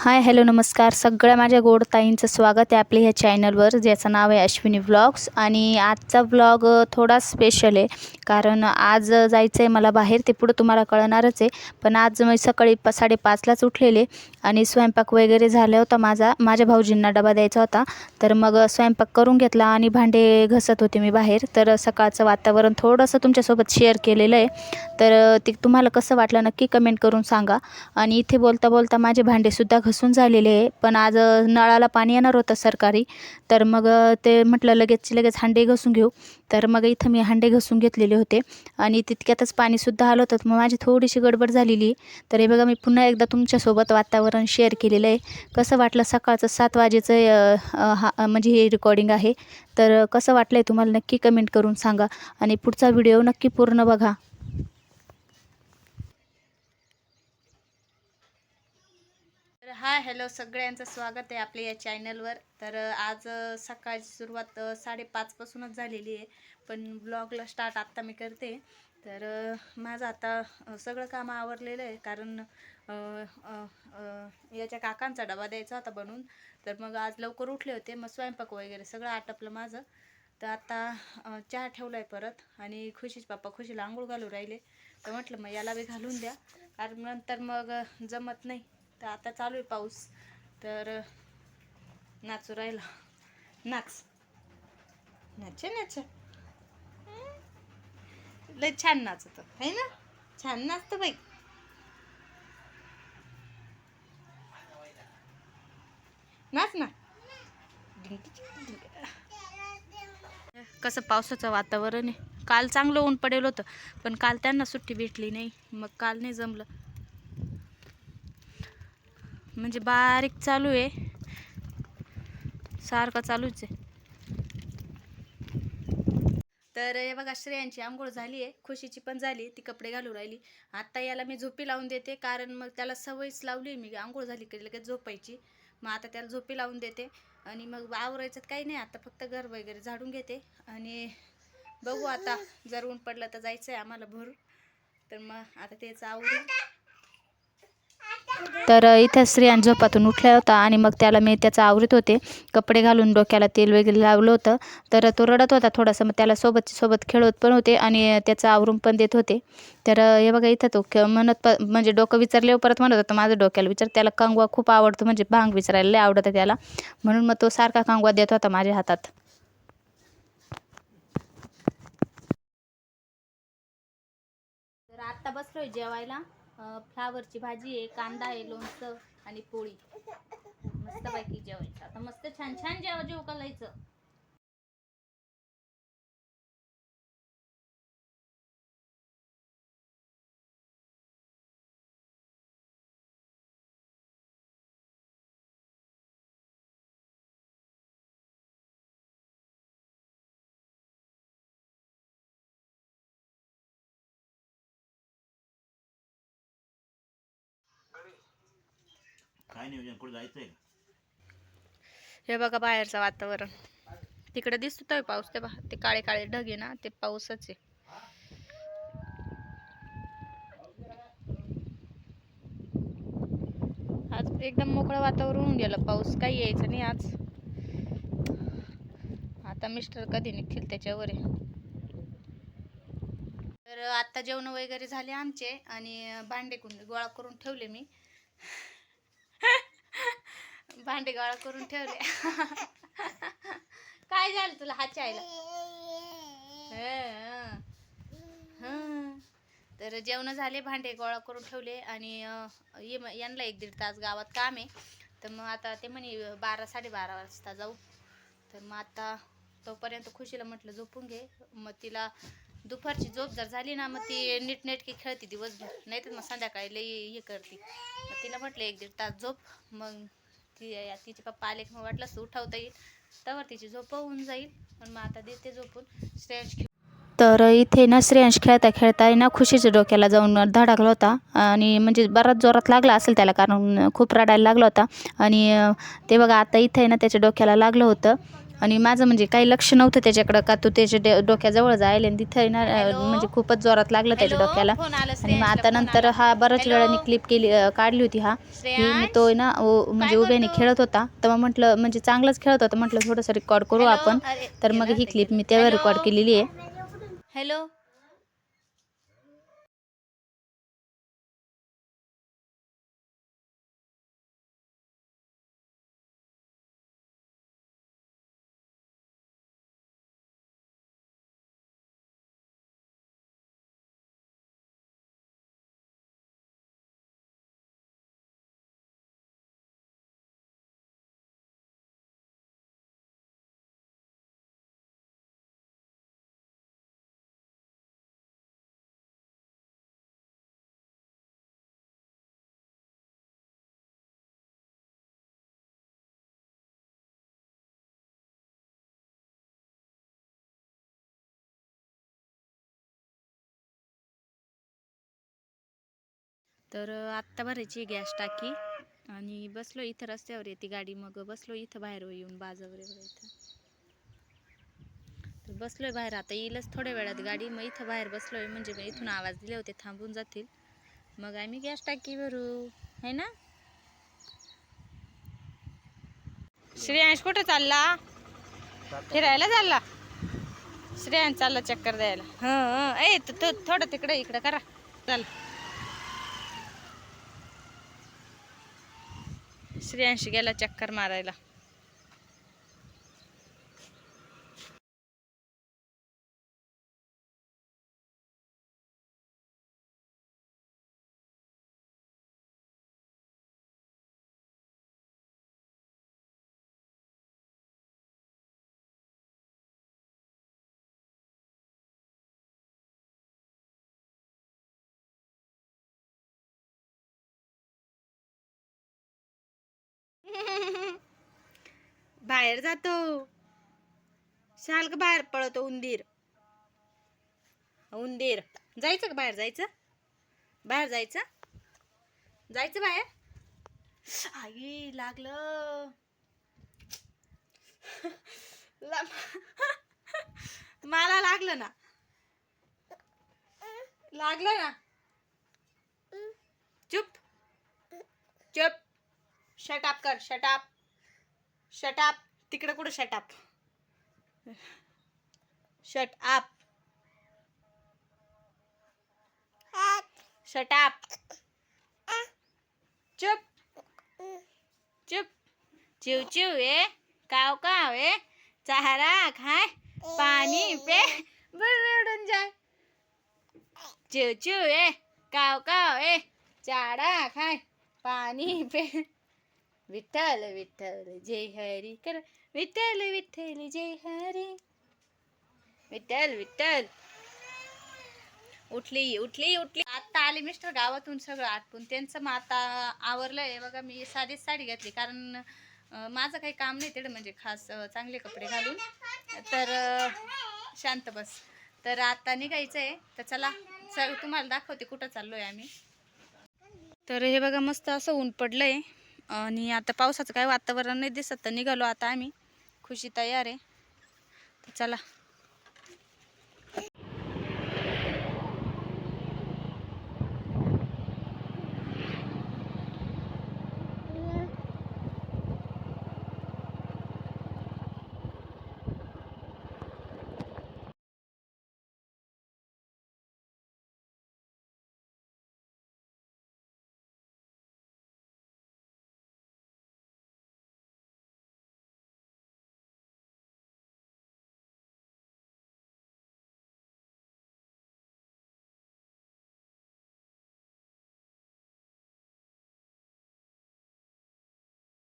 Hi hello नमस्कार. सगळ्या माझ्या गोड ताईंचं स्वागत आहे आपल्या ह्या चॅनलवर ज्याचं नाव आहे अश्विनी व्लॉग्स. आणि आजचा व्लॉग थोडा स्पेशल आहे. कारण आज जायचं आहे मला बाहेर ते पुढं तुम्हाला कळणारच आहे. पण आज मी सकाळी प साडेपाचलाच उठलेले आणि स्वयंपाक वगैरे झाला होता माझा. माझ्या भाऊजींना डबा द्यायचा होता. तर मग स्वयंपाक करून घेतला आणि भांडे घसत होते मी बाहेर. तर सकाळचं वातावरण थोडंसं तुमच्यासोबत शेअर केलेलं आहे. तर ते तुम्हाला कसं वाटलं नक्की कमेंट करून सांगा. आणि इथे बोलता बोलता माझे भांडेसुद्धा फसून झालेले आहे. पण आज नळाला पाणी येणार होतं सरकारी. तर मग ते म्हटलं लगेच लगेच हांडे घसून घेऊ. तर मग इथं मी हांडे घसून घेतलेले होते. आणि तितक्यातच पाणीसुद्धा आलं होतं. मग माझी थोडीशी गडबड झालेली तर हे बघा मी पुन्हा एकदा तुमच्यासोबत वातावरण शेअर केलेलं आहे. कसं वाटलं सकाळचं सात वाजेचं हा म्हणजे हे रेकॉर्डिंग आहे? तर कसं वाटलं आहे तुम्हाला नक्की कमेंट करून सांगा. आणि पुढचा व्हिडिओ नक्की पूर्ण बघा. हाय हॅलो सगळ्यांचं स्वागत आहे आपल्या या चॅनलवर. तर आज सकाळची सुरुवात साडेपाचपासूनच झालेली आहे पण ब्लॉगला स्टार्ट आत्ता मी करते. तर माझं आता सगळं काम आवरलेलं आहे कारण याच्या काकांचा डबा द्यायचा होता बनवून. तर मग आज लवकर उठले होते मग स्वयंपाक वगैरे सगळं आटपलं माझं. तर आता चहा ठेवला आहे परत आणि खुशीच पप्पा खुशीला आंघोळ घालू राहिले. तर म्हटलं मग याला बी घालून द्या. कारण नंतर मग जमत नाही. तर आता चालू आहे पाऊस. तर नाचू राहिला. नाच. नाच नाच लय छान नाचत आहे ना? छान नाचतं बाई. नाच ना. कसं पावसाचं वातावरण आहे. काल चांगलं ऊन पडेल होतं पण काल त्यांना सुट्टी भेटली नाही. मग काल नाही जमलं. म्हणजे बारीक चालू आहे. सारखं चालूच आहे. तर हे बघा श्रेयांची आंघोळ झाली आहे. खुशीची पण झाली ती कपडे घालून राहिली. आता याला मी झोपी लावून देते कारण मग त्याला सवयच लावली मी आंघोळ झाली की लगेच झोपायची. मग आता त्याला झोपी लावून देते. आणि मग आवरायचं काही नाही. आता फक्त घर वगैरे झाडून घेते. आणि बघू आता जर ऊन पडलं तर जायचं आहे आम्हाला भरून. तर मग आता त्याचं आवरून तर इथं स्त्रियां झोपातून उठला होता आणि मग त्याला मी त्याचं आवरीत होते. कपडे घालून डोक्याला तेल वगैरे लावलं होतं. तर तो रडत होता थोडासा मग त्याला सोबत सोबत खेळत पण होते आणि त्याचं आवरून पण देत होते. तर हे बघा इथं तो खेळ म्हणत प म्हणजे डोकं विचारले परत म्हणत होता माझं डोक्याला विचार त्याला कांगवा खूप आवडतो म्हणजे भांग विचारायला लय आवडतं त्याला. म्हणून मग तो सारखा कांगवा देत होता माझ्या हातात. तर आत्ता बसलोय जेवायला. फ्लावरची भाजी आहे कांदा आहे लोणचं आणि पोळी. मस्त पैकी जेवायचं. आता मस्त छान छान जेव जेव करायचं काय नियोजन? कुठे जायचंय का? हे बघा बाहेरचं वातावरण. तिकडे दिसतोय पाऊस ते बघा ते काळे काळे ढग आहे ना ते पाऊसच आहे. आज एकदम मोकळं वातावरण होऊन गेलं. पाऊस काही यायचं नाही आज. आता मिस्टर कधी निघतील त्याच्यावर आहे. तर आता जेवण वगैरे झाले आमचे आणि भांडे कुंडे गोळा करून ठेवले मी. भांडे गोळा करून ठेवले. काय झालं तुला हा चायला तर जेवण झाले भांडे गोळा करून ठेवले आणि ये यांना एक दीड तास गावात काम आहे. तर मग आता ते म्हणे बारा साडेबारा वाजता जाऊ. तर मग आता तोपर्यंत खुशीला म्हटलं झोपून घे. मग तिला दुपारची झोप जर झाली ना मग ती नीटनेटकी खेळते दिवसभर. नाही तर मग संध्याकाळी लई हे करते. मग तिला म्हटलं एक दीड तास झोप. मग ती तिचे पप्पा आले की मग वाटलंच तर उठवता येईल. तेव्हा तिची झोप होऊन जाईल. पण मग आता देते झोपून. श्रेयांश तर इथे ना श्रेयांश खेळता खेळता आहे ना खुशीच्या डोक्याला जाऊन धडाकला होता. आणि म्हणजे बराच जोरात लागला असेल त्याला कारण खूप रडायला लागला होता. आणि ते बघा आता इथे ना त्याच्या डोक्याला लागलं होतं. आणि माझं म्हणजे काही लक्ष नव्हतं त्याच्याकडं का तो त्याच्या डोक्याजवळ जायला आणि तिथं ना अं, म्हणजे खूपच जोरात लागलं त्याच्या डोक्याला. आणि मग आता नंतर हा बऱ्याच वेळाने क्लिप केली काढली होती हा. मी तो ना म्हणजे उभ्याने खेळत होता. तर मग म्हटलं म्हणजे चांगलंच खेळत होता. म्हटलं थोडंसं रेकॉर्ड करू आपण. तर मग ही क्लिप मी तेव्हा रेकॉर्ड केलेली आहे. हॅलो तर आत्ता भरायची गॅस टाकी आणि बसलो इथं रस्त्यावर येते गाडी. मग बसलो इथं बाहेर येऊन बाजावर वगैरे इथं. तर बसलोय बाहेर. आता येईलच थोड्या वेळात गाडी. मग इथं बाहेर बसलोय. म्हणजे मग इथून आवाज दिले होते थांबून जातील. मग आम्ही गॅस टाकी भरू. है ना? श्रेयांश कुठं चालला? फिरायला चालला? श्रेयांश चालला चक्कर द्यायला. हं ए थोडं तिकडे इकडं करा. चाल. श्रेयांश गेला चक्कर मारायला. बाहेर जातो. शाल का बाहेर पळतो उंदीर. उंदीर. जायचं का बाहेर जायचं? बाहेर जायचं? जायचं बाहेर? आई लागलं. ला- मला लागलं ना. लागलं ना. चुप. चुप. शटाप कर शटाप शटाप तिकडे कुठं शटाप शट आप चुप चुप चिव चिव ए काव काव ए चारा खाय पाणी पे बरं उडून जाय चिव चिव ए काव काव ए चारा खाय पाणी पे विठ्ठल विठ्ठल जय हरी कर विठ्ठल विठ्ठल जय हरी. विठ्ठल विठ्ठल. उठली उठली उठली. आत्ता आले मिस्टर गावातून सगळं आटपून. त्यांचं मग आता आवरलंय बघा मी साधीच साडी घातली. कारण माझं काही काम नाही तिकडे म्हणजे खास चांगले कपडे घालून. तर शांत बस. तर आता निघायचं आहे तर चला सर तुम्हाला दाखवते कुठं चाललोय आम्ही. तर हे बघा मस्त असं ऊन पडलंय. आणि आता पावसाचं काय वातावरण नाही दिसत तर निघालो आता आम्ही. खुशी तयार आहे तर चला.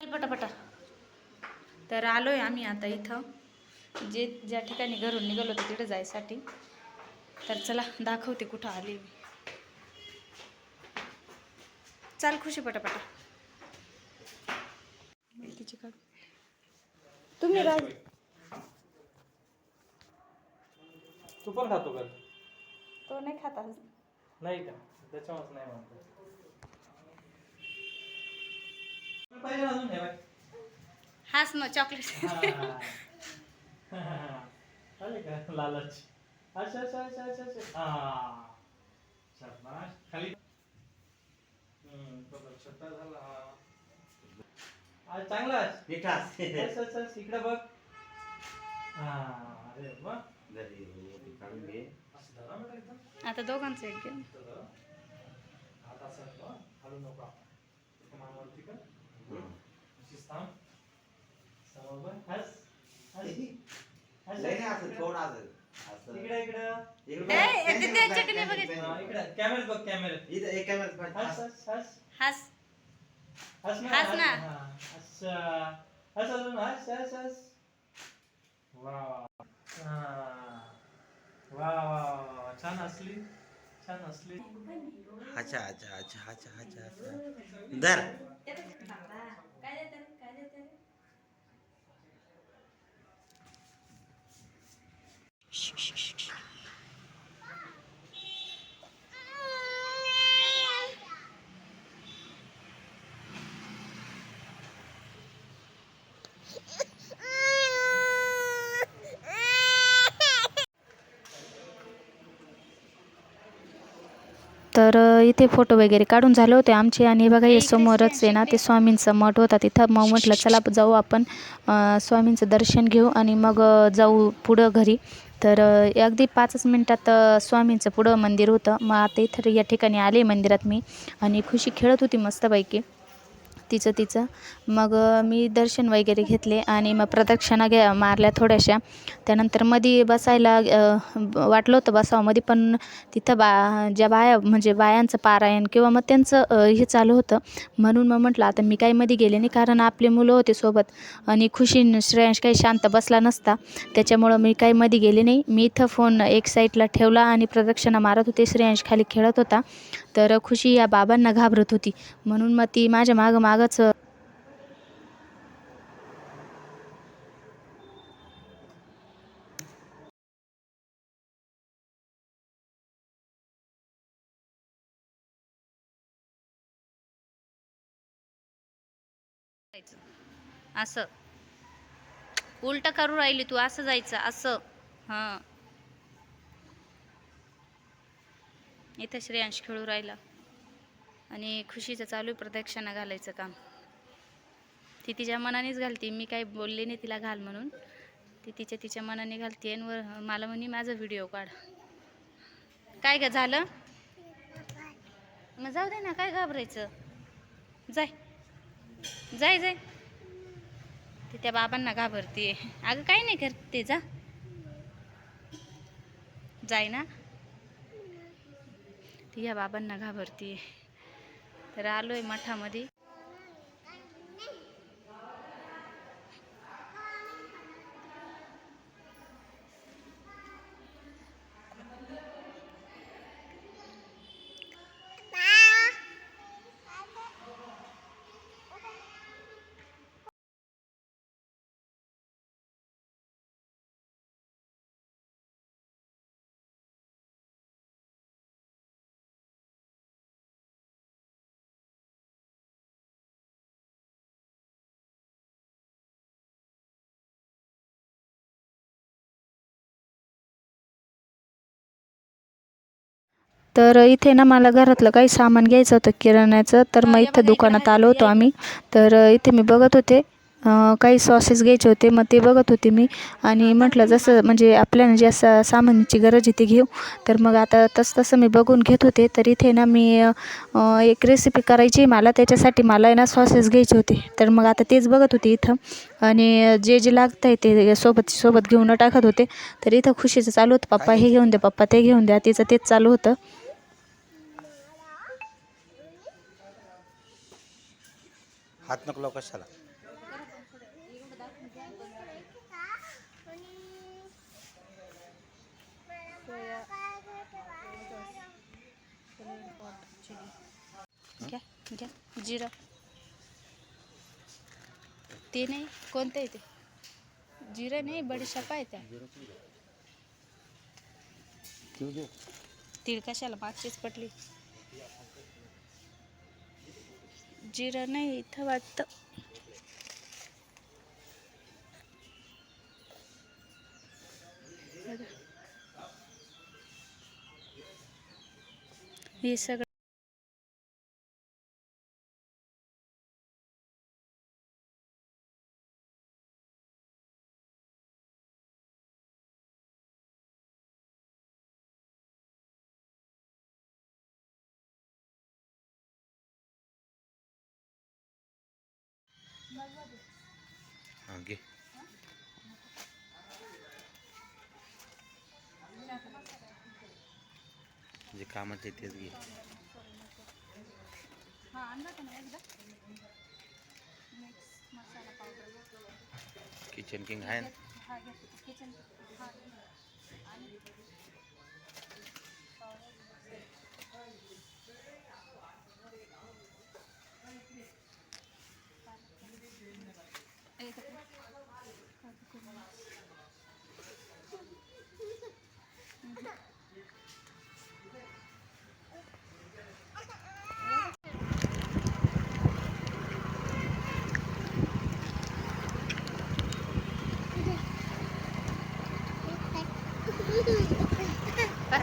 पटापटा. तर आलोय आम्ही आता इथं. जे ज्या ठिकाणी घरून निघालो होतो तिकडे जायसाठी. तर चला दाखवते कुठं आली मी. चाल खुशी पटापटा. तुम्ही राज तू पण खातो का? तो नाही खाता नाही का? त्याच्यामुळेच नाही म्हणतो ना अजून हे. हाच मग चॉकलेट हा, हा. आले का? लालच. अच्छा अच्छा अच्छा अच्छा अच्छा. हा. शाबाश खाली. हम्म बघ छोटा झाला आज चांगला आहे. मिठा. अच्छा अच्छा इकडे बघ. हा अरे वा. काढून घे. असं धरा बेटा एकदम आता दोघांचं एक घे इथं धरा. हात असा ठेवा, हलू नको आपण थांब समोर हस हस हस. नाही असं थोडं असं. इकडे इकडं. इकडं ए, बघ, हा, कॅमेऱ्यात इथं एक कॅमेरा. हस हस हस हास हस ना हस हस अजून हस हस हस वा वा वा वा छान हसली छान हसली अच्छा अच्छा अच्छा अच्छा अच्छा अच्छा. धर. तर इथे फोटो वगैरे काढून झाले होते आमचे आणि बघा हे समोरच आहे ना ते स्वामींचं मठ होता तिथं. मग म्हटलं चला जाऊ आपण स्वामींचं दर्शन घेऊ आणि मग जाऊ पुढं घरी. तर अगदी पाचच मिनटात स्वामींचं पुढं मंदिर होतं. मग आता इथं या ठिकाणी आले मंदिरात मी. आणि खुशी खेळत होती मस्तपैकी. तिचं तिचं. मग मी दर्शन वगैरे घेतले आणि मग प्रदक्षिणा घ्या मारल्या थोड्याशा. त्यानंतरमध्ये बसायला वाटलं होतं बसावं. मध्ये पण तिथं बा ज्या बाया म्हणजे बायांचं पारायण किंवा मग त्यांचं हे चालू होतं. म्हणून मग म्हटलं आता मी काही मध्ये गेले नाही कारण आपले मुलं होते सोबत. आणि खुशी श्रेयांश काही शांत बसला नसता. त्याच्यामुळं मी काही मध्ये गेले नाही. मी इथं फोन एक साईडला ठेवला आणि प्रदक्षिणा मारत होते. श्रेयांश खाली खेळत होता. तर खुशी या बाबांना घाबरत होती. म्हणून मग ती माझ्या मागं मागच असं. उलट करू राहिली तू. असं जायचं. असं. हां. इथं श्रेयांश खेळू राहिला. आणि खुशीचं चालू प्रदक्षिणा घालायचं काम. ती तिच्या मनानेच घालते. मी काही बोलले नाही तिला घाल म्हणून. ती तिच्या तिच्या मनाने घालते आणि वर मला म्हणे माझा व्हिडिओ काढ. काय ग झालं? मग जाऊ दे ना काय घाबरायचं? जाय. जाय जाय. ती त्या बाबांना घाबरते अगं काही नाही करते जा. जाय ना. ती या बाबांना घाबरते तर आलो आहे मठामध्ये. तर इथे ना मला घरातलं काही सामान घ्यायचं होतं किराण्याचं. तर मग इथं दुकानात आलो होतो आम्ही. तर इथे मी बघत होते. काही सॉसेस घ्यायचे होते. मग ते बघत होते मी. आणि म्हटलं जसं म्हणजे आपल्याला जे असं सामानाची गरज आहे ते घेऊ. तर मग आता तसं तसं मी बघून घेत होते. तर इथे ना मी एक रेसिपी करायची मला. त्याच्यासाठी मला ना सॉसेस घ्यायचे होते. तर मग आता तेच बघत होते इथं. आणि जे जे लागतं आहे ते सोबत सोबत घेऊन टाकत होते. तर इथं खुशीचं चालू होतं. पप्पा हे घेऊन द्या पप्पा ते घेऊन द्या. तिचं तेच चालू होतं. हात नको लावू कशाला. घ्या घ्या. जिरं. ते नाही कोणतं आहे ते? जिरं नाही बडीशापा आहे त्या. तीळ कशाला मागचीच पटली. जिरं नाही इथं वाटतं. हे सगळं जे कामात आहे तेच घे. किचन किंग आहे ना?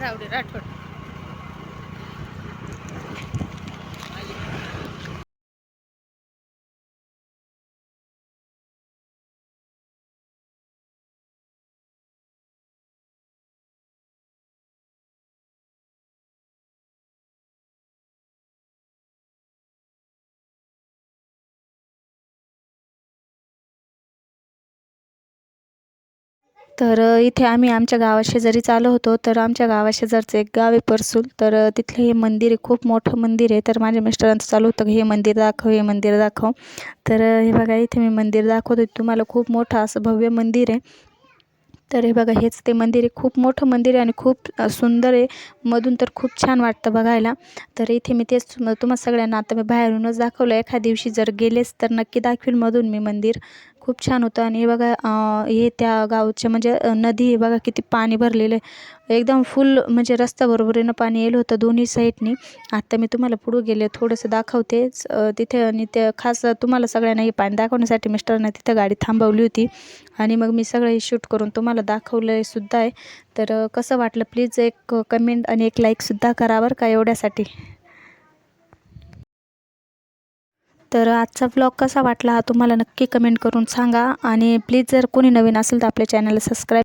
रावडे राठोड. तर इथे आम्ही आमच्या गावाशेजारीच आलो होतो तर आमच्या गावाशेजारचं एक गाव आहे परसूल तर तिथलं हे मंदिर आहे खूप मोठं मंदिर आहे. तर माझ्या मिस्टरांचं चालू होतं की हे मंदिर दाखव हे मंदिर दाखव. तर हे बघा इथे मी मंदिर दाखवते तुम्हाला खूप मोठं असं भव्य मंदिर आहे. तर हे बघा हेच ते मंदिर आहे. खूप मोठं मंदिर आहे आणि खूप सुंदर आहे. मधून तर खूप छान वाटतं बघायला. तर इथे मी तेच तुम्हाला सगळ्यांना आता मी बाहेरूनच दाखवलं. एखाद्या दिवशी जर गेलेच तर नक्की दाखवीन मधून मी मंदिर. खूप छान होतं. आणि हे बघा हे त्या गावचे म्हणजे नदी आहे बघा किती पाणी भरलेलं आहे. एकदम फुल म्हणजे रस्त्याबरोबरीनं पाणी येलं होतं दोन्ही साईडनी. आत्ता मी तुम्हाला पुढं गेले थोडंसं दाखवतेच तिथे आणि ते खास तुम्हाला सगळ्यांना हे पाणी दाखवण्यासाठी मिस्टरनं तिथं गाडी थांबवली होती. आणि मग मी सगळं हे शूट करून तुम्हाला दाखवलं आहे सुद्धा आहे. तर कसं वाटलं? प्लीज एक कमेंट आणि एक लाईकसुद्धा करा बरं का एवढ्यासाठी. तर आजचा ब्लॉग कसा वाटला हा तुम्हाला नक्की कमेंट करून सांगा. आणि प्लीज जर कोणी नवीन असेल तर आपल्या चॅनलला सबस्क्राईब